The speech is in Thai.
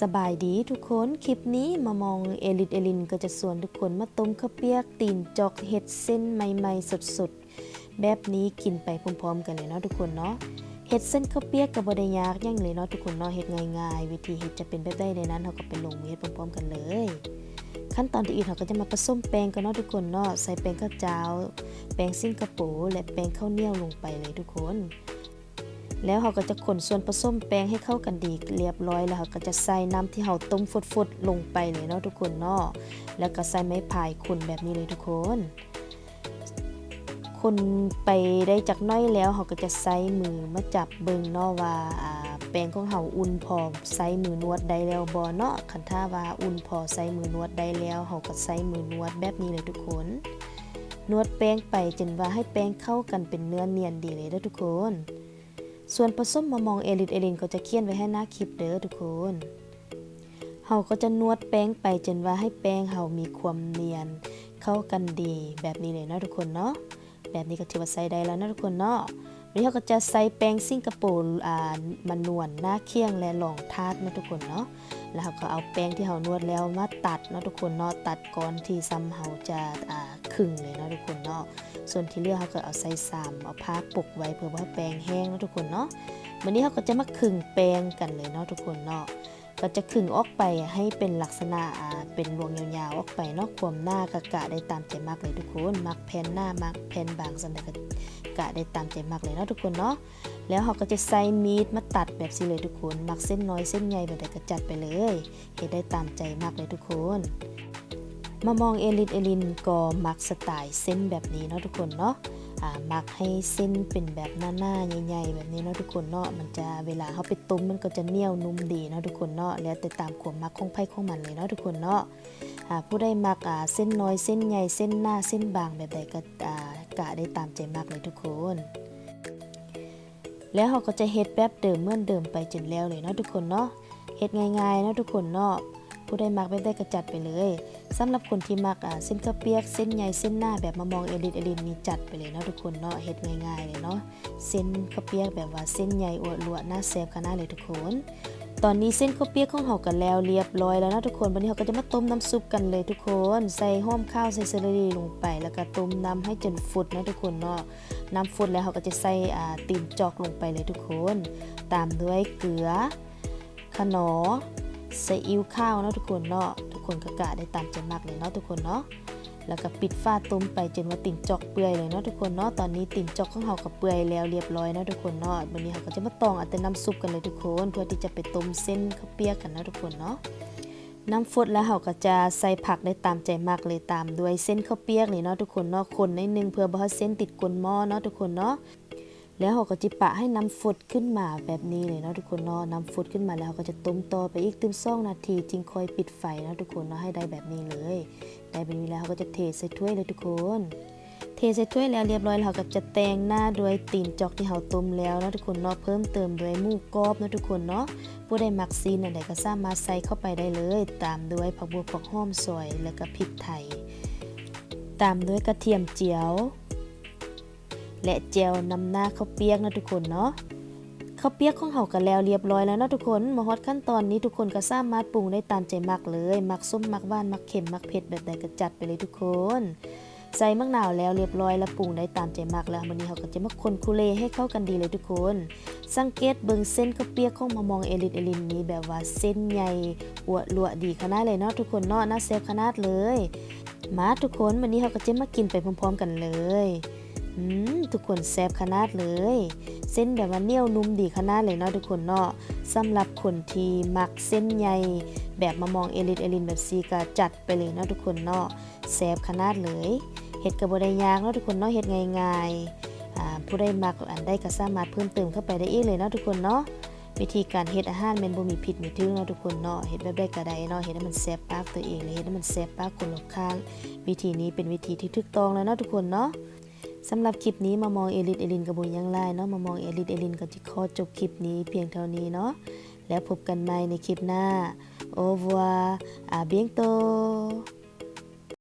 สบายดีทุกคน คลิปนี้มามองเอลิตเอลินก็จะสวนทุกคนมาต้มข้าวเปียก ตีนจอกเห็ดเส้นใหม่ๆสดๆ แบบนี้กินไปพร้อมๆ กันเลยเนาะทุกคนเนาะเห็ดเส้นข้าวเปียกกับบดยากหยังเลยเนาะทุกคนเนาะเห็ดง่ายๆ วิธีเห็ดจะเป็นแบบใดในนั้นเราก็ไปลงมือเฮ็ดพร้อมๆ กันเลย ขั้นตอนที่อื่นเราก็จะมาผสมแป้งกันเนาะทุกคนเนาะใส่แป้งข้าวเจ้า แป้งซิงคโปร์และแป้งข้าวเหนียวลงไปเลยทุกคน แล้วเราก็จะคนส่วนผสมแป้งให้เข้ากันดีเรียบร้อยแล้วเราก็จะใส่น้ำที่เราต้มฟดๆลงไปเลยเนาะทุกคนเนาะแล้วก็ใส่ไม้พายคนแบบนี้เลยทุกคน คนไปได้จากน้อยแล้วเราก็จะใส่มือมาจับเบิ่งเนาะว่าแป้งของเราอุ่นพอใส่มือนวดได้แล้วบ่เนาะคันถ้าว่าอุ่นพอใส่มือนวดได้แล้วเราก็ใส่มือนวดแบบนี้เลยทุกคนนวดแป้งไปจนว่าให้แป้งเข้ากันเป็นเนื้อเนียนดีเลยเด้อทุกคน ส่วนผสมมะมองเอลิดเอลินก็จะเขียนไว้ให้หน้าคลิปเด้อทุกคนเฮาก็จะนวดแป้งไปจนว่าให้แป้งเฮามีความเนียน เข้ากันดีแบบนี้เลยนะทุกคนเนาะแบบนี้ก็ถือว่าใส่ได้แล้วนะทุกคนเนาะ นี่เขาก็จะใส่แป้งสิงคโปร์อ่ามานวลหน้าเคียงและรองทาดนะทุกคนเนาะแล้วเขาก็เอาแป้งที่เขานวดแล้วมาตัดเนาะทุกคนเนาะตัดก่อนที่ซ้ำเขาจะอ่าครึ่งเลยเนาะทุกคนเนาะส่วนที่เหลือกเขาก็เอาใส่ซ้ำเอาผ้าปกไว้เพื่อว่าแป้งแห้งเนาะทุกคนเนาะวันนี้เขาก็จะมาครึ่งแป้งกันเลยเนาะทุกคนเนาะ ก็จะขึงออกไปให้เป็นลักษณะเป็นรวงยาวๆออกไปนอกความหน้ากะกะได้ตามใจมากเลยทุกคนมักแผ่นหน้ามักแผ่นบางสันก็กะได้ตามใจมากเลยเนาะทุกคนเนาะแล้วเราก็จะใส่มีดมาตัดแบบสิเลยทุกคน มักเส้นน้อยเส้นใหญ่แบบใดก็จัดไปเลยเห็นได้ตามใจมากเลยทุกคนมามองเอลินเอลินก็มักสไตล์เส้นแบบนี้เนาะทุกคนเนาะ มักให้เส้นเป็นแบบหน้าๆใหญ่ๆแบบนี้เนาะทุกคนเนาะมันจะเวลาเขาไปต้มมันก็จะเหนียวนุ่มดีเนาะทุกคนเนาะแล้วแต่ตามความมักของไผ่ของมันเลยเนาะทุกคนเนาะผู้ได้มักเส้นน้อยเส้นใหญ่เส้นหน้าเส้นบางแบบใดก็กะได้ตามใจมักเลยทุกคน แล้วเขาก็จะเฮ็ดแบบเดิมเมื่อนเดิมไปจนแล้วเลยเนาะทุกคนเนาะเฮ็ดง่ายๆเนาะทุกคนเนาะ ผู้ได้มักแบบใดก็จัดไปเลยสำหรับคนที่มักอ่าเส้นข้าวเปียกเส้นใหญ่เส้นหน้าแบบมามองเอลินเอลินนี่จัดไปเลยเนาะทุกคนเนาะเฮ็ดง่ายๆเลยเนาะเส้นข้าวเปียกแบบว่าเส้นใหญ่อวดลวหน้าแซ่บขนาดเลยทุกคนตอนนี้เส้นข้าวเปียกของเรากันแล้วเรียบร้อยแล้วนะทุกคนวันนี้เราก็จะมาต้มน้ำซุปกันเลยทุกคน ใส่ห้อมข้าวใส่เซเลอรี่ลงไป แล้วก็ต้มน้ำให้จนฟุดนะทุกคนเนาะน้ำฟุดแล้วเราก็จะใส่อ่าตีนจอกลงไปเลยทุกคน ตามด้วยเกลือขนอ ซีอิ๊วข้าวนะทุกคนเนาะทุกคนก็กะได้ตามใจมากเลยเนาะทุกคนเนาะแล้วก็ปิดฝ้าต้มไปจนว่าติ่นจอกเปื่อยเลยเนาะทุกคนเนาะตอนนี้ติ่นจอกของเราก็เปื่อยแล้วเรียบร้อยเนาะทุกคนเนาะวันนี้เราก็จะมาตองอาแต่น้ำซุปกันเลยทุกคน เพื่อที่จะไปต้มเส้นข้าวเปียกกันนะทุกคนเนาะน้ำฟดแล้วเราก็จะใส่ผักได้ตามใจมากเลยตามด้วยเส้นข้าวเปียกนี่เนาะทุกคนเนาะคนนิดนึงเพื่อบ่ให้เส้นติดก้นหม้อเนาะทุกคนเนาะ แล้วเราก็จะปะให้น้ำฝดขึ้นมาแบบนี้เลยเนาะทุกคนเนาะน้ำฝดขึ้นมาแล้วเราก็จะต้มต่อไปอีกตึมซ่องนาทีจึงค่อยปิดไฟเนาะทุกคนเนาะให้ได้แบบนี้เลย ได้แบบนี้แล้วเราก็จะเทใส่ถ้วยเลยทุกคนเทใส่ถ้วยแล้วเรียบร้อยแล้วเราก็จะแต่งหน้าด้วยตีนจอกที่เราต้มแล้วเนาะทุกคนเนาะเพิ่มเติมด้วยหมูกรอบเนาะทุกคนเนาะผู้ใดมักซีนอันใดก็สามารถใส่เข้าไปได้เลย ตามด้วยผักบัวผักหอมซอยแล้วก็พริกไทย ตามด้วยกระเทียมเจียว และเจลนำหน้าข้าวเปียกนะทุกคนเนาะข้าวเปียกของเฮากันแล้วเรียบร้อยแล้วเนาะทุกคนมาฮอดขั้นตอนนี้ทุกคนก็สามารถปรุงได้ตามใจมักเลยมักส้มมักหวานมักเค็มมักเผ็ดแบบใดก็จัดไปเลยทุกคนใส่มะนาวแล้วเรียบร้อยแล้วปรุงได้ตามใจมักแล้ววันนี้เราก็จะมาคนคุเลให้เข้ากันดีเลยทุกคน สังเกตเบิ่งเส้นข้าวเปียกของมามองเอลินเอลินนี้แบบว่าเส้นใหญ่อวดลวดีขนาดเลยเนาะทุกคนเนาะน่าเซฟขนาดเลย มาทุกคนวันนี้เราก็จะมากินไปพร้อม ๆ กันเลย อืมทุกคนแซ่บขนาดเลย เส้นแบบว่าเนียวนุ่มดีขนาดเลยเนาะทุกคนเนาะสำหรับคนที่มักเส้นใหญ่แบบมามองเอลินเอลินแบบซีก็จัดไปเลยเนาะทุกคนเนาะแซ่บขนาดเลยเฮ็ดกระบได้ยากเนาะทุกคนเนาะเฮ็ดง่ายๆอ่าผู้ใดมักอันใดก็สามารถเพิ่มเติมเข้าไปได้อีกเลยเนาะทุกคนเนาะวิธีการเฮ็ดอาหารแม่นบ่มีผิดมีถึงเนาะทุกคนเนาะเฮ็ดแบบใดก็ได้เนาะเฮ็ดให้มันแซ่บปากตัวเองเลยเฮ็ดให้มันแซ่บปากคนรอบข้าง วิธีนี้เป็นวิธีที่ถูกต้องแล้วเนาะทุกคนเนาะ สำหรับคลิปนี้มามองเอลินเอลินกับบุญยังไลเนาะมามองเอลินเอลินก็จะขอจบคลิปนี้เพียงเท่านี้เนาะแล้วพบกันใหม่ในคลิปหน้า โอวัวอาเบียงโต